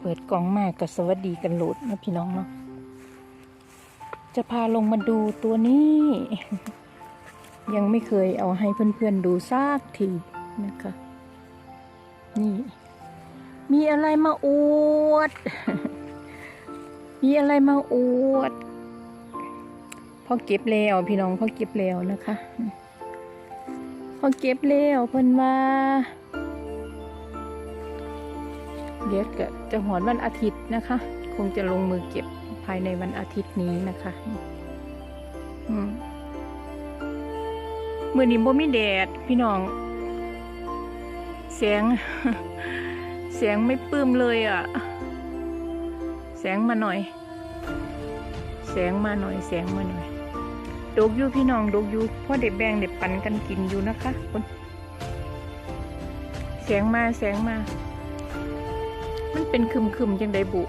เปิดกล่องมากก็สวัสดีกันโหลดนะพี่น้องเนาะ จะพาลงมาดูตัวนี้ ยังไม่เคยเอาให้เพื่อนๆดูซากทีนะคะ นี่ มีอะไรมาอวด มีอะไรมาอวดพอเก็บแล้วพี่น้องพอเก็บแล้วนะคะพอเก็บแล้วเพิ่นว่า เดี๋ยวจะหอนวันอาทิตย์นะคะ คงจะลงมือเก็บภายในวันอาทิตย์นี้นะคะมือนี้บ่มีแดดพี่น้องแสงแสงไม่ปลื้มเลยอะ แสงมาหน่อย แสงมาหน่อย แสงมาหน่อยดกอยู่พี่น้องดกอยู่พ่อเด็กแบงเด็กปันกันกินอยู่นะคะคนแสงมาแสงมา เป็นคึมคึมๆจังไดบุ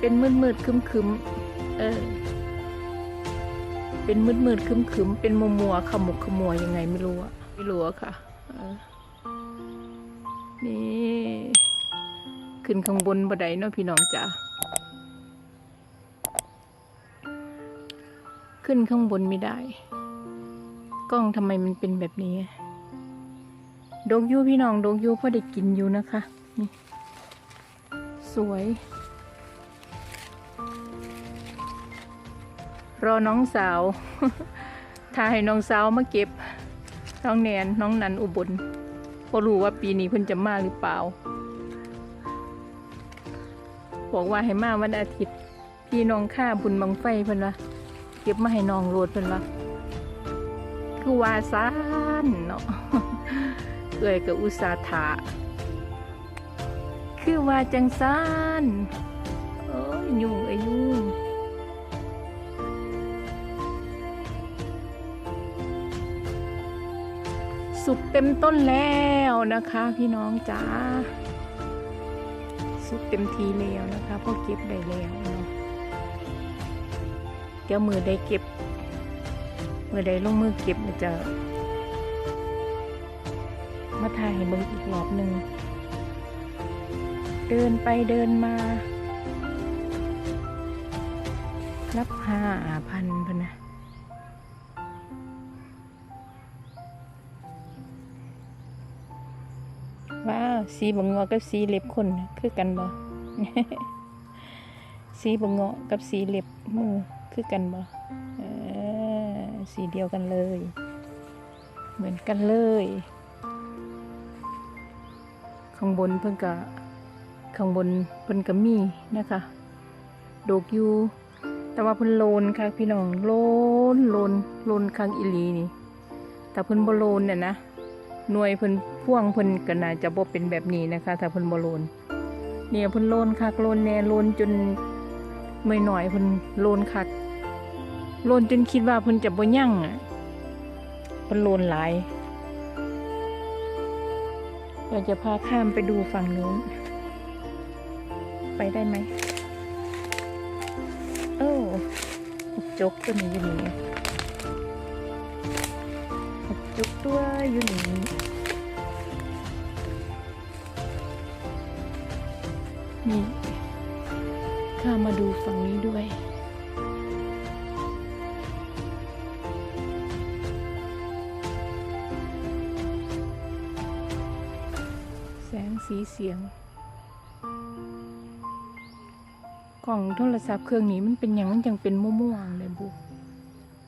เป็นมืดมืดคึมคึมเออ เป็นมืดมืดคึมคึมเป็นมัวมัวขมุกขมัวยังไงไม่รู้อะไม่รู้อะค่ะนี่ขึ้นข้างบนบันไดเนาะพี่น้องจ๋าขึ้นข้างบนไม่ได้ กล้องทำไมมันเป็นแบบนี้ดกยูพี่น้องดกยูพอได้กินอยู่นะคะนี่ วย รอน้องสาวถ้าให้น้องสาวมาเก็บ น้องแนนน้องนันอุบลพอรู้ว่าปีนี้เพิ่นจะมาหรือเปล่า บอกว่าให้มาวันอาทิตย์ พี่น้องข้าบุญบังไฟเพิ่นว่าเก็บมาให้น้องโรดเพิ่นว่าคือว่าซานเนาะเอ้ยกับอุตสาห์ถา คือว่าจังซานโอ้ยยุ่งเอ้ยุ่งสุกเต็มต้นแล้วนะคะ พี่น้องจ๋าสุกเต็มทีแล้วนะคะเพอเก็บได้แล้วเนาะเดี๋ยวมือได้เก็บ มือได้ลงมือเก็บจะมาถ่ายให้เบิ่งอีกรอบหนึ่ง เดินไปเดินมา รับห้าพันพนนะว้าว สีบังงอกับสีเล็บคนน่ะคือกันบ่สีบงเงาะกับสีเล็บมือคือกันบ่สีเดียวกันเลย เหมือนกันเลย ข้างบนเพิ่นกะ ข้างบนเพิ่นกะมีนะคะดอกอยู่แต่ว่าเพิ่นโลนค่ะพี่น้องโลนโลนโลนข้างอีหลีนี่ แต่เพิ่นบ่โลนเนี่ยนะหน่วยเพิ่นพ่วงเพิ่นก็น่าจะบ่เป็นแบบนี้นะคะ ถ้าเพิ่นบ่โลนเนี่ยเพิ่นโลนคักโลนแน่โลนจนไม่หน่อยเพิ่นโลนคักโลนจนคิดว่าเพิ่นจะบ่ยั่งอะเพิ่นโลนหลายเราจะพาข้ามไปดูฝั่งนู้น ไปได้ไหมโอ้จกตัวนี้อยู่นี่จกตัวอยู่นี่นี่ข้ามาดูฝั่งนี้ด้วยแสงสีเสียง กล่องโทรศัพท์เครื่องนี้มันเป็นอย่างมันยังเป็นม่วงๆเลยบุ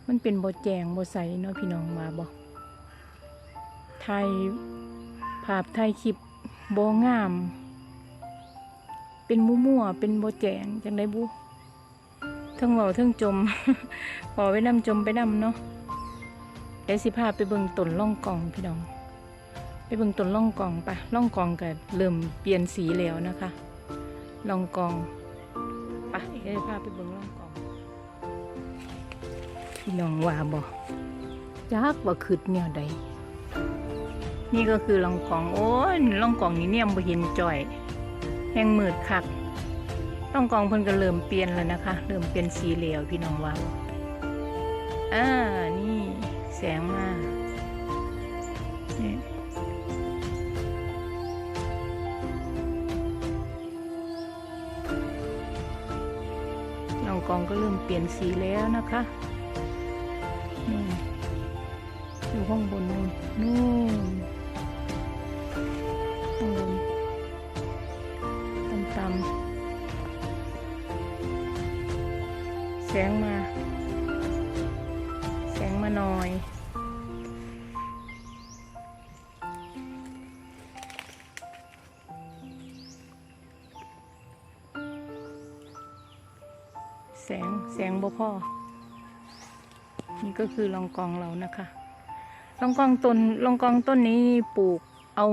มันเป็นบอแจงบอใสเนาะพี่น้องมาบอกไทยภาพไทยคลิปบองาม เป็นมั่วๆเป็นโบแจงจังไดบุทั้งเบาทั้งจมพอไปนำจมไปนำเนาะเดี๋ยวสิพาไปเบิ่งต้นล่องกล่องพี่น้อง ไปเบิ่งต้นล่องกล่องปะล่องกล่องก็เริ่มเปลี่ยนสีแล้วนะคะล่องกล่อง เดี๋ยวสิพาไปเบิ่งล่องกล่องพี่น้องว่าบ่จักว่าคืดเนี่ยใด นี่ก็คือล่องกล่อง โอ้ยล่องกล่องนี้เนี่ยบ่เห็นจ่อย แห้งมืดคักต้องกองเพิ่นก็เริ่มเปลี่ยนแล้วนะคะ เริ่มเป็นสีเหลวพี่น้องว่าอ่านี่แสงมา กองก็เริ่มเปลี่ยนสีแล้วนะคะนี่อยู่ข้างบนนู่นนู่นข้างบนต่ำๆแสงมา แสงแสงบ่พอนี่ก็คือลองกองเรานะคะลองกองต้นลองกองต้นนี้ปลูกเอา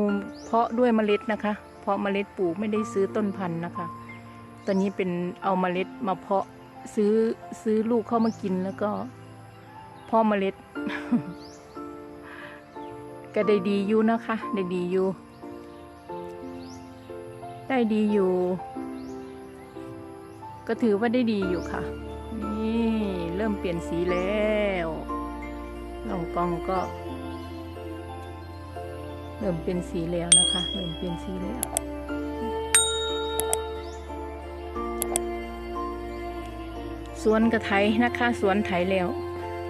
เพาะด้วยเมล็ดนะคะ เพาะเมล็ดปลูกไม่ได้ซื้อต้นพันธุ์นะคะ ตอนนี้เป็นเอาเมล็ดมาเพาะซื้อซื้อลูกเข้ามากินแล้วก็เพาะเมล็ด ก็ได้ดีอยู่นะคะ ได้ดีอยู่ ได้ดีอยู่ ก็ถือว่าได้ดีอยู่ค่ะ นี่เริ่มเปลี่ยนสีแล้วลองกองก็ เริ่มเป็นสีแล้วนะคะ เริ่มเป็นสีแล้วสวนกระไถนะคะ สวนไถแล้ว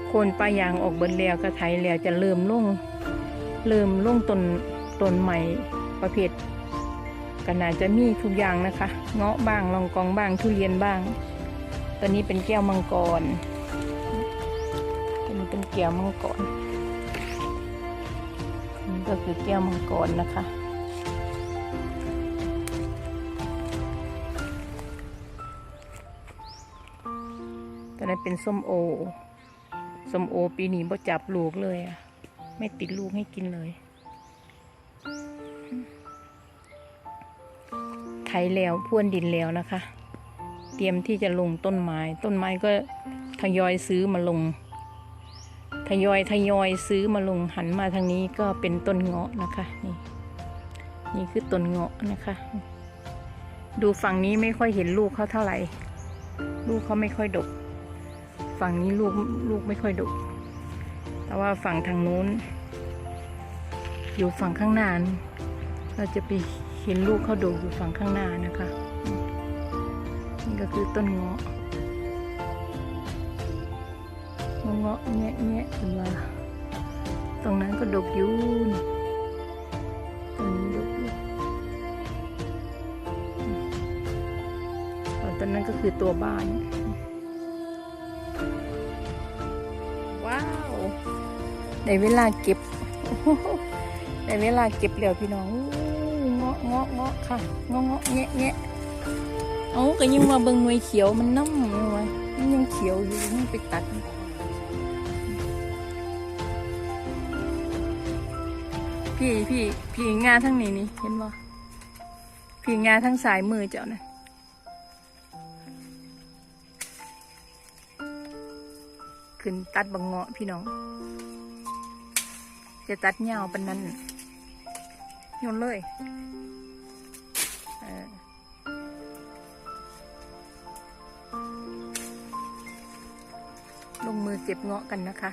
โคนปลายางออกเบิดแล้วกระไถแล้วจะเริ่มลงเริ่มลงต้นต้นใหม่ประเภท ก็น่าจะมีทุกอย่างนะคะ เงาะบ้างลองกองบ้างทุเรียนบ้างตอนนี้เป็นแก้วมังกรอันนี้เป็นแก้วมังกรนี่ก็คือแก้วมังกรนะคะตอนนั้นเป็นส้มโอส้มโอปีนี้บ่จับลูกเลยอะไม่ติดลูกให้กินเลย ไถแล้วพ่วนดินแล้วนะคะ เตรียมที่จะลงต้นไม้ ต้นไม้ก็ทยอยซื้อมาลง ทยอยทยอยซื้อมาลงหันมาทางนี้ก็เป็นต้นเงาะนะคะ นี่ นี่คือต้นเงาะนะคะ ดูฝั่งนี้ไม่ค่อยเห็นลูกเขาเท่าไหร่ ลูกเขาไม่ค่อยดก ฝั่งนี้ลูกลูกไม่ค่อยดก แต่ว่าฝั่งทางนู้น อยู่ฝั่งข้างนานเราจะไป เห็นลูกเขาโดอยู่ฝั่งข้างหน้านะคะ นี่ก็คือต้นเงาะเงาะแงะแงะเป็นว่าตรงนั้นก็ดกอยู่นี่ตรงนี้ดกอยู่อืมเอาต้นนั้นก็คือตัวบ้าน ว้าวได้เวลาเก็บได้เวลาเก็บแล้วพี่น้อง เงาะเงาะค่ะเงาะเงาะแงะแงะเอาก็ยังว่าเบิ่งหน่วยเขียวมันน้ำอยู่วะมันยังเขียวอยู่มันไปตัดพี่พี่พี่งาทั้งนี้นี่เห็นบ่พี่งาทั้งสายมือเจ้านะขึ้นตัดบังเงาะพี่น้อง จะตัดเงาปันนั้นโยนเลย เก็บเงาะกันนะคะ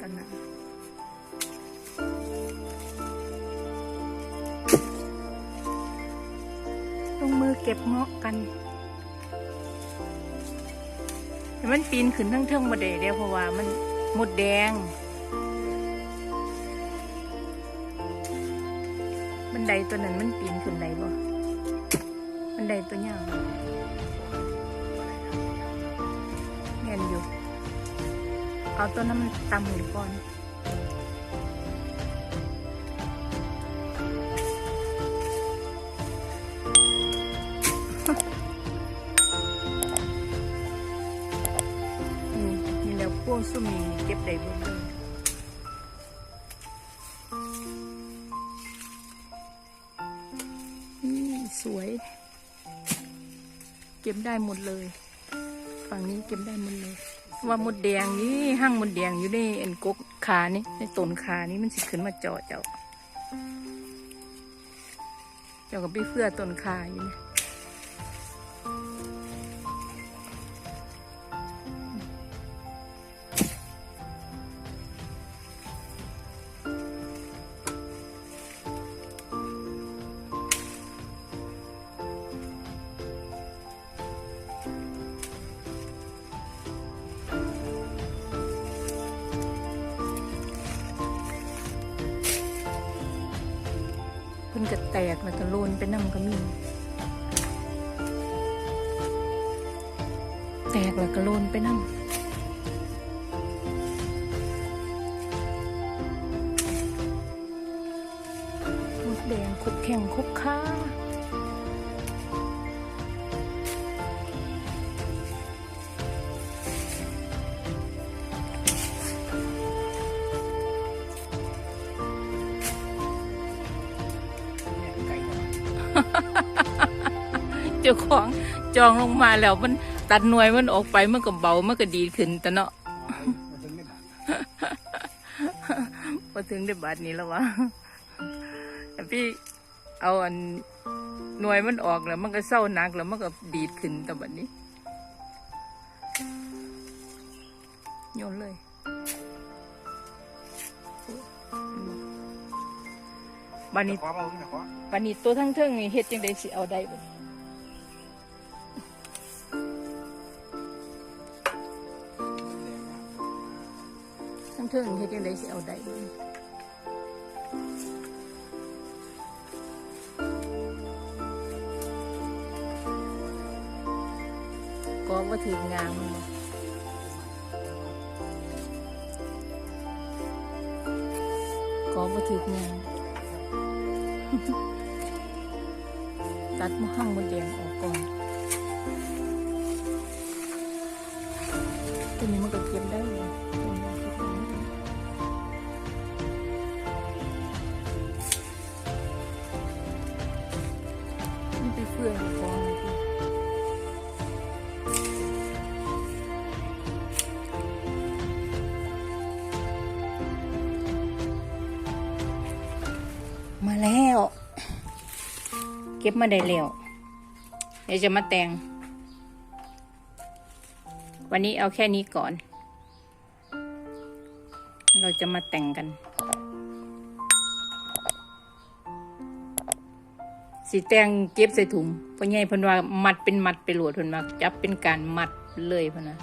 กันนะลงมือเก็บเงาะกันแต่มันปีนขึ้นทั้งเทิงมาเดเดียวเพราะว่ามันหมดแดง บันไดตัวนั้นมันปีนขึ้นได้บ่บันไดตัวย่างเงียนอยู่ เอาตัวนั้นมันตำอยู่ก่อนนี่นี่แล้วพวงซุ่มนี่เก็บได้บ่ ก็บได้หมดเลย ฝั่งนี้เก็บได้หมดเลย ว่าหมดแดงนี่ห้างหมดแดงอยู่ในเอ็นกกขานี่ในต้นขานี่มันสิขึ้นมาเจาะเจ้า เจ้าก็ไปเฟื่อต้นขาอยู่เนี่ย ตกแล้วก็โลนไปน้ำก็มี แตกแล้วก็โลนไปน้ำมดแดงคุกแข่งคุกค้า เจ้าของจองลงมาแล้วมันตัดหน่วยมันออกไปมันก็เบามันก็ดีขึ้นแต่เนาะพอถึงได้บาทนี้แล้ววะแต่พี่เอาอันหน่วยมันออกแล้ว มันก็เศร้าหนักแล้วมันก็ดีดขึ้นแต่บัดนี้โยนเลยบัดนี้ขอมาขึ้นขอบัดนี้ตัวทั้งเทิงนี่เฮ็ดจังไดสิเอาได้บ่ เทิงเฮ็ดจังไดสิเอาได้บ่ก็บ่ถึงงามมันก็บ่ถึงงามตัดมะข้างมดแดงออกก่อนตัวนี้มันก็เก็บได้ ก็บมาได้แล้วเดี๋ยวจะมาแต่ง วันนี้เอาแค่นี้ก่อน เราจะมาแต่งกัน สีแตงเก็บใส่ถุงพ่อใหญ่พิ่นว่ามัดเป็นมัดไปหลดพิ่นว่าจับเป็นการมัดเลยพ่นนะ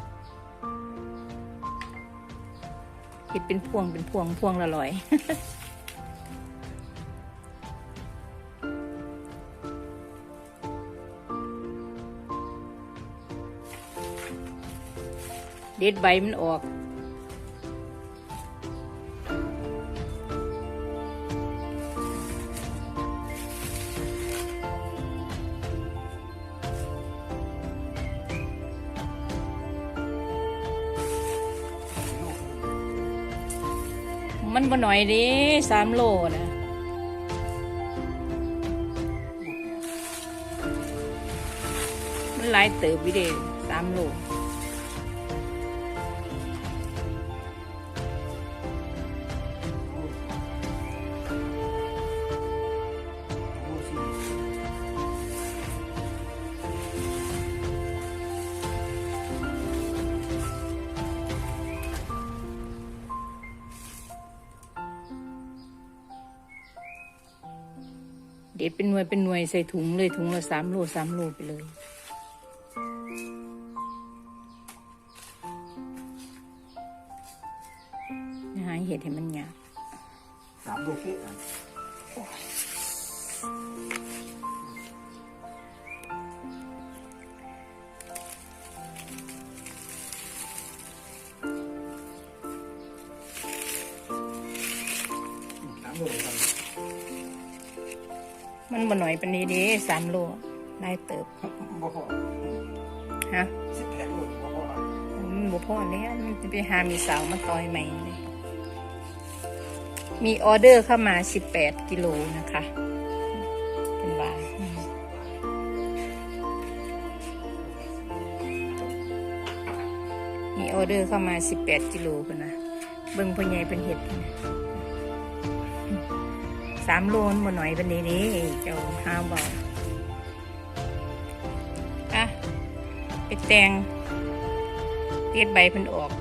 เฮ็ดเป็นพวงเป็นพวงพวงละร้อย ด็ดใบมันออก มันบ่หน่อยดิสามโลนะมันหลายเติบวิเดสามโล เด็ดเป็นหน่วยเป็นหน่วยใส่ถุงเลยถุงละสามโลสามโลไปเลย หาเห็ดให้มันหยาบสามโลเป๊ะ นบ่หน่อยเป็นนี้เด้สามโลได้เติบบ่พอฮะสิบแปดโลบ่พอมันบ่พอแล้วมันจะไปหามีสาวมาต่อยใหม่เลยมีออเดอร์เข้ามา18กิโลนะคะ เป็นบาทอืมมีออเดอร์เข้ามา18กิโลกันนะเบิ่งพ่อใหญ่เป็นเห็ดนะอืม สามโลนบ่หน่อยบันนี้นี่เจ้าห้าวบอกอะไปแต่งเตียดใบพันออก